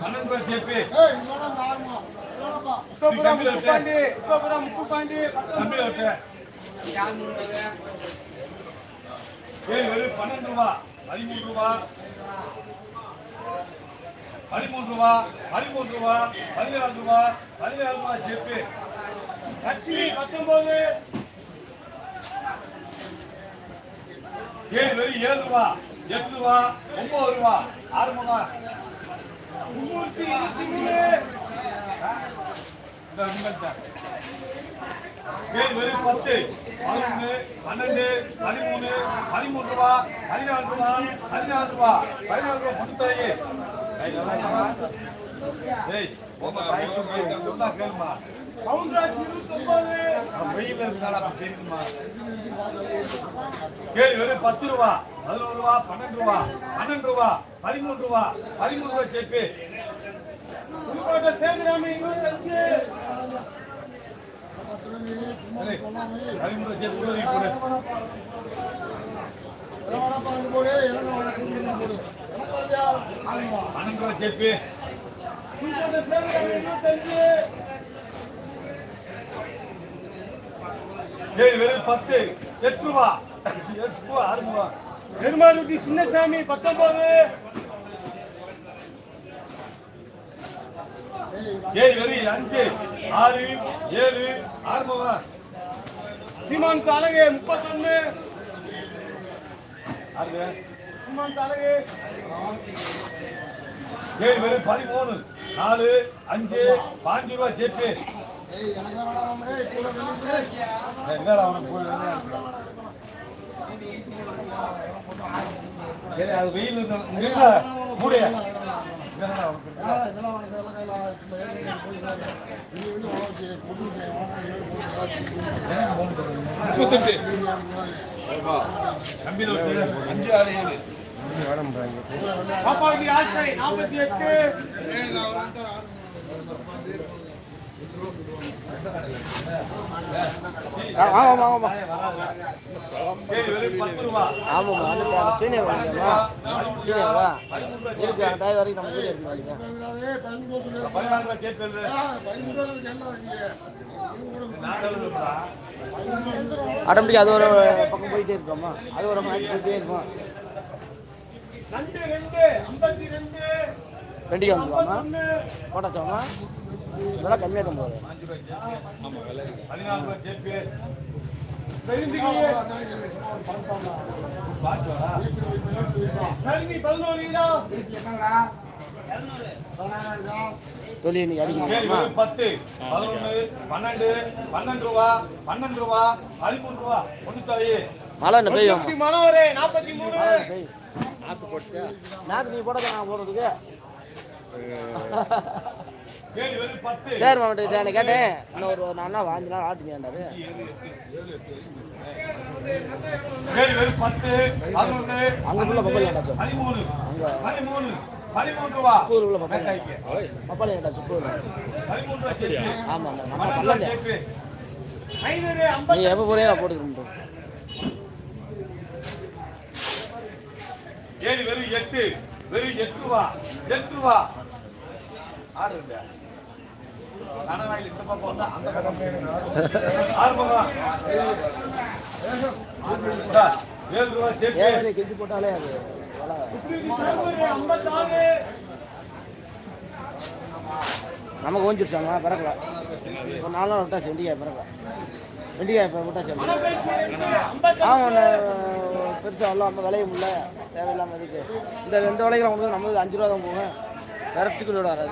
பன்னெண்டு ரூபாய் చెప్పి ఉత్తపురం ముక్కుపండి ఉత్తపురం ముక్కుపండి தம்பி விட்டு ஏழு வெறும் பன்னெண்டு ரூபா பதிமூணு ரூபா பதிமூணு ரூபா பதிமூணு ரூபா பதினேழு ரூபா பதினேழு ரூபா చెప్పి லட்சுமி பத்தொன்பது ஏழு வெறும் ஏழு ரூபா எட்டு ரூபா ஒன்பது ரூபா ஆறு ரூபா. முன்னூத்தி இருபத்தி மூணு வெறும் பத்து பதினொன்று பன்னெண்டு பதிமூணு பதிமூணு ரூபா பதினாலு ரூபா பதினாலு ரூபா பதினாலு ரூபா புதுத்தாயி ஏய் உங்க தாய் சொல்லு சொன்னா கேளுமா? கவுண்டராஜ் வெயில் இருந்தாலும் தெரியுமா ஏழு வெறும் பத்து ரூபா. பதினோரு ரூபா பன்னெண்டு ரூபா பன்னெண்டு ரூபா பதிமூணு ரூபா பதிமூணு ரூபா சேர்ப்பு புதுக்கோட்டை சேதுராமி இருபத்தஞ்சு பதிமூணு ரூபா சேர்ப்பு உதவி பன்னெண்டு ரூபா புதுக்கோட்டை இருபத்தஞ்சு ஏழு வெறும் பத்து. எட்டு ரூபா. எட்டு ரூபா ஆறு ரூபா. பெருமாளுட்டி சின்னசாமி பத்தொன்பது. ஏழு வெறும் அஞ்சு ஆறு ஏழு ஆறு ரூபா சீமான் அழகு முப்பத்தொன்னு. சீமான் அழகு. ஏழு பதிமூணு நாலு அஞ்சு பாஞ்சு ரூபா சேர்ப்பு என்னடா அவனுக்கு போய் சரி அது வெயில் அவனுக்கு முப்பத்தெட்டு. அஞ்சு ஆறு ஏழு. பாப்பாவுக்கு ஆசை. நாற்பத்தி எட்டு ஆமாம் ஆமாம் ஏழு வெறும் பத்து ரூபா ஆமாம்மா அது சீனியா வாங்கிக்கமா சீனியாவா இருக்கு அந்த டை வரைக்கும் நம்ம சீனியா இருக்கு பதினாலு ஆட்டோமேட்டிக் அது ஒரு பக்கம் போயிட்டே இருக்கோமா அது ஒரு மாதிரி போயிட்டே இருக்கும்? ரெண்டு ரெண்டு ஐம்பத்தி போட்டாச்சாமா இதெல்லாம் கம்மியாக தான் போகுது. பத்து. பதினொன்று பன்னெண்டு பன்னெண்டு ரூபா பன்னெண்டு ரூபா பதிமூணு ரூபா. தொண்ணூத்தாயி மழை என்ன பெய்யும்? மனோரே நாற்பத்தி மூணு என்ன பெய்யும்? நாக்கு நீ போட நான் போடுறதுக்கு. சரி மாமட்டு சரி நான் கேட்டேன். இன்னும் ஒரு நான் அண்ணா அஞ்சு நாள் பத்து பதினொன்று அங்க உள்ள பப்பாளி ரூபா முப்பது உள்ள பப்பாளி. பப்பாளி ரூபா சேர்ப்பு. ஆமாம் நம்ம பண்ணல நீ எப்போ போறியோ நான் போட்டுக்கிறேன் ஏழு வெறும் எட்டு. வெறும் எட்டு ரூபா எட்டு ரூபா ஆறு கெஞ்சி போட்டாலே அது நமக்கு ஓஞ்சிருச்சாங்க பிறக்கல. ஒரு நாலு நாள் விட்டாச்சு வெண்டிக்காய் பிறக்கல வெண்டிக்காய் இப்போ விட்டாச்சு ஆமாம் பெருசாக எல்லாம் நம்ம விளைய முடியல. தேவையில்லாமல் இதுக்கு. இந்த எந்த விலைக்கு கொண்டு நம்மளுக்கு அஞ்சு ரூபா தான் போகும். விரட்டுக்குள்ளோட வராது